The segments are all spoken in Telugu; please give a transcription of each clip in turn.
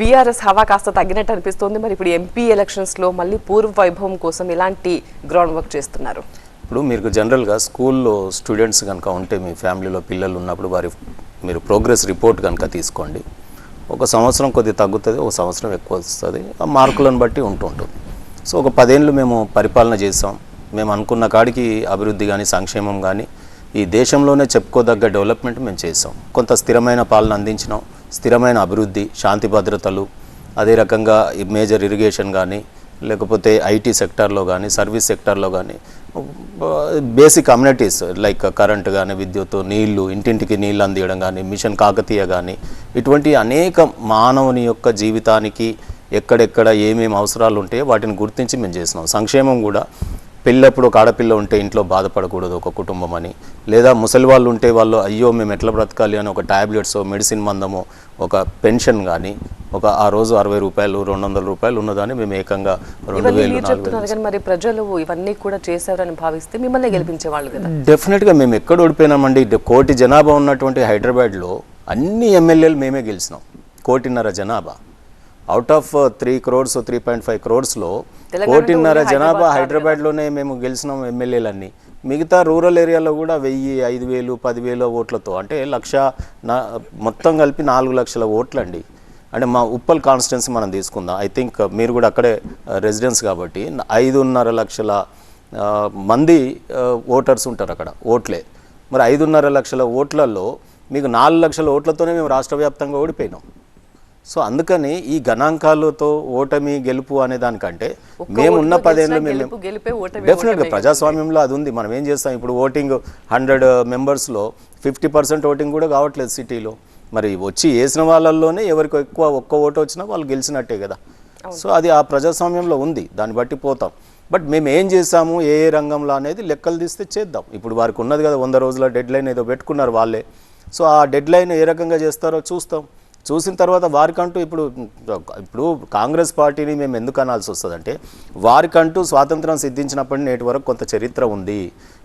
బీఆర్ఎస్ హవా కాస్త తగ్గినట్టు అనిపిస్తుంది మరి ఇప్పుడు ఎంపీ ఎలక్షన్స్లో మళ్ళీ పూర్వ వైభవం కోసం ఎలాంటి గ్రౌండ్ వర్క్ చేస్తున్నారు. ఇప్పుడు మీరు జనరల్గా స్కూల్లో స్టూడెంట్స్ కనుక ఉంటే మీ ఫ్యామిలీలో పిల్లలు ఉన్నప్పుడు వారి మీరు ప్రోగ్రెస్ రిపోర్ట్ కనుక తీసుకోండి. ఒక సంవత్సరం కొద్ది తగ్గుతుంది ఒక సంవత్సరం ఎక్కువ వస్తుంది. ఆ మార్కులను బట్టి ఉంటూ ఉంటుంది సో ఒక పదేళ్ళు మేము పరిపాలన చేసాం మేము అనుకున్న కాడికి అభివృద్ధి కానీ సంక్షేమం కానీ ఈ దేశంలోనే చెప్పుకోదగ్గ డెవలప్మెంట్ మేము చేసాం కొంత స్థిరమైన పాలన అందించినాం. స్థిరమైన అభివృద్ధి శాంతి భద్రతలు అదే రకంగా ఈ మేజర్ ఇరిగేషన్ కానీ లేకపోతే ఐటీ సెక్టార్లో కానీ సర్వీస్ సెక్టార్లో కానీ బేసిక్ కమ్యూనిటీస్ లైక్ కరెంట్ కానీ విద్యుత్ నీళ్ళు ఇంటింటికి నీళ్ళు అందియడం కానీ మిషన్ కాకతీయ కానీ ఇటువంటి అనేక మానవుని యొక్క జీవితానికి ఎక్కడెక్కడ ఏమేమి అవసరాలు ఉంటాయో వాటిని గుర్తించి మేము చేసినాం. సంక్షేమం కూడా పెళ్ళప్పుడు ఒక ఆడపిల్ల ఉంటే ఇంట్లో బాధపడకూడదు ఒక కుటుంబం అని. లేదా ముసలి వాళ్ళు ఉంటే వాళ్ళు అయ్యో మేము ఎట్లా బ్రతకాలి? అని ఒక టాబ్లెట్స్ మెడిసిన్ మందము ఒక పెన్షన్ కానీ ఒక ఆ రోజు అరవై రూపాయలు రెండు వందల రూపాయలు ఉన్నదాన్ని మేము ఏకంగా రెండు వేలు మీరు చెప్తున్నారు కానీ మరి ప్రజలు ఇవన్నీ కూడా చేశారని భావిస్తే మిమ్మల్ని గెలిపించేవాళ్ళు కదా. డెఫినెట్గా మేము ఎక్కడ ఓడిపోయినామండి. కోటి జనాభా ఉన్నటువంటి హైదరాబాద్లో అన్ని ఎమ్మెల్యేలు మేమే గెలిచినాం. కోటిన్నర జనాభా. Out of three crores three point five క్రోర్స్లో కోటిన్నర జనాభా హైదరాబాద్లోనే మేము గెలిచినాం ఎమ్మెల్యేలన్నీ. మిగతా రూరల్ ఏరియాలో కూడా వెయ్యి ఐదు వేలు పదివేల ఓట్లతో అంటే లక్ష నా మొత్తం కలిపి నాలుగు లక్షల ఓట్లండి. అంటే మా ఉప్పల్ కాన్స్టిట్యున్సీ మనం తీసుకుందాం. ఐ థింక్ మీరు కూడా అక్కడే రెసిడెన్స్ కాబట్టి ఐదున్నర లక్షల మంది ఓటర్స్ ఉంటారు అక్కడ ఓట్లే. మరి ఐదున్నర లక్షల ఓట్లలో మీకు నాలుగు లక్షల ఓట్లతోనే మేము రాష్ట్ర వ్యాప్తంగా ఓడిపోయినాం. సో అందుకని ఈ గణాంకాలతో ఓటమి గెలుపు అనే దానికంటే మేము ఉన్న ఓటుతో పదేళ్ళు మేము డెఫినెట్గా ప్రజాస్వామ్యంలో అది ఉంది. మనం ఏం చేస్తాం? ఇప్పుడు ఓటింగ్ హండ్రెడ్ మెంబర్స్లో ఫిఫ్టీ పర్సెంట్ ఓటింగ్ కూడా కావట్లేదు సిటీలో. మరి వచ్చి వేసిన వాళ్ళల్లోనే ఎవరికి ఎక్కువ ఒక్క ఓటు వచ్చినా వాళ్ళు గెలిచినట్టే కదా. సో అది ఆ ప్రజాస్వామ్యంలో ఉంది. దాన్ని బట్టి పోతాం. బట్ మేము ఏం చేసాము ఏ ఏ రంగంలో అనేది లెక్కలు తీస్తే చేద్దాం. ఇప్పుడు వారికి ఉన్నది కదా వంద రోజుల డెడ్ లైన్ ఏదో పెట్టుకున్నారు వాళ్ళే. సో ఆ డెడ్ లైన్ ఏ రకంగా చేస్తారో చూస్తాం. చూసిన తర్వాత వారికంటూ ఇప్పుడు ఇప్పుడు కాంగ్రెస్ పార్టీని మేము ఎందుకు అనాల్సి వస్తుందంటే వారికంటూ స్వాతంత్రం సిద్ధించినప్పటి నేటి వరకు కొంత చరిత్ర ఉంది.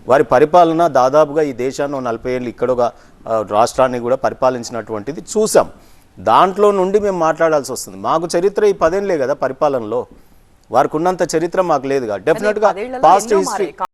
వారి పరిపాలన దాదాపుగా ఈ దేశాన్ని నలభై ఏళ్ళు ఇక్కడ ఒక ఆ, రాష్ట్రాన్ని కూడా పరిపాలించినటువంటిది చూసాం. దాంట్లో నుండి మేము మాట్లాడాల్సి వస్తుంది. మాకు చరిత్ర ఈ పదేళ్ళే కదా పరిపాలనలో. వారికి ఉన్నంత చరిత్ర మాకు లేదుగా డెఫినెట్గా పాస్ట్ హిస్టరీ.